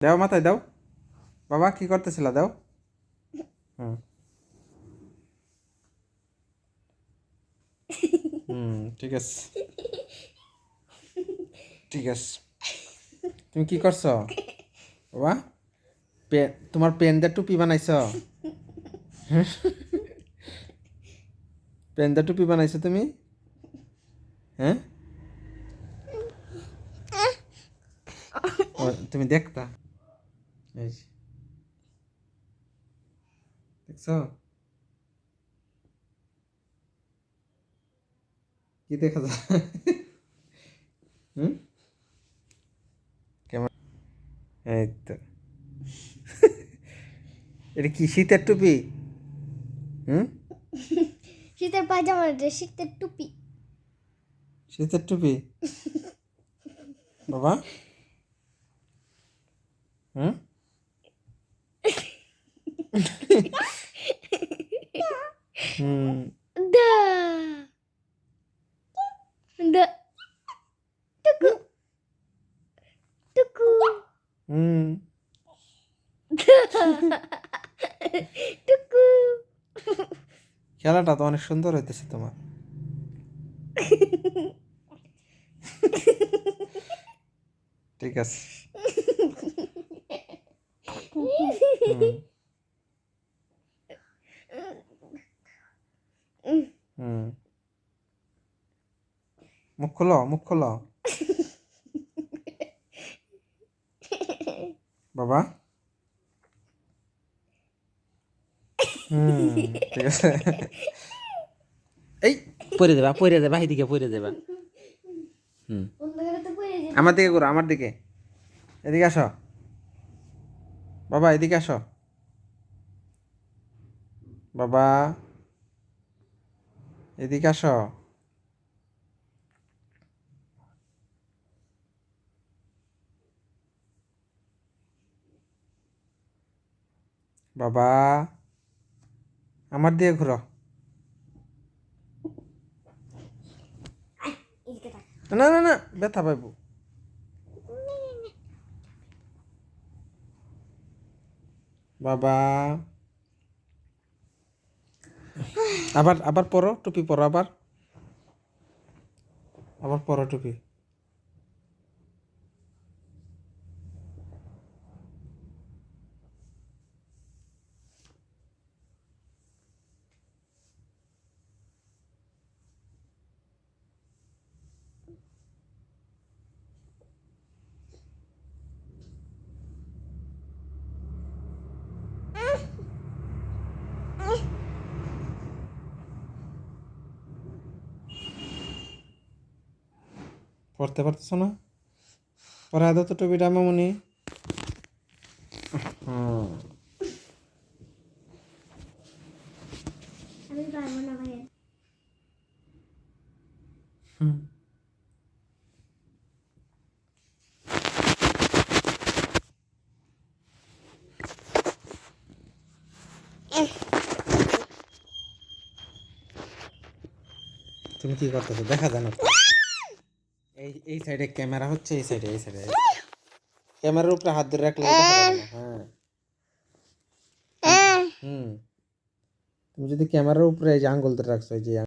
দাও মাথায় দাও। বাবা কি করতেছিল? দাও। হুম। হুম ঠিক আছে। ঠিক আছে। তুমি কি করছ? বাবা পেন তোমার পেন দিয়ে টুপি বানাইছ? পেন দিয়ে টুপি বানাইছো তুমি? হ্যাঁ? তুমি দেখতা? এই। দেখছ? কি দেখা যায়? হুম? কেমন? এই তো। এটা কি শীতের টুপি? হুম? শীতের পায়জামা ড্রেস শীতের টুপি। শীতের টুপি? বাবা? হুম? টুকু টুকু হুম টুকু খেলাটা তো অনেক সুন্দর হইতেছে তোমার। ঠিক আছে হুম। হুম মুখ খোলো মুখ খোলো। বাবা। ঠিক আছে। এই পরে দেবা পরে দেবা এইদিকে পরে দেবা। হুম। আমার দিকে করো আমার দিকে। এদিকে আসো। বাবা, এদিকে আসো। বাবা। এদিকে আসো। বাবা, আমার দিয়ে ঘুরো। না না না, ব্যথা পাইবো। বাবা। আবার আবার পরো, টুপি পরো আবার। আবার পরো টুপি। পড়তে পারতেছ না? পরে আদৌ তো টুপিটা মামুনি হুম। তুমি কি করতেছো? দেখা যায় না। এই এই সাইডে ক্যামেরা হচ্ছে এই সাইডে এই সাইডে ক্যামেরার উপরে হাত ধরে রাখলে না হ্যাঁ। হুম। তুমি যদি ক্যামেরার উপরে এই যে আঙ্গুল ধরে রাখছো এই যে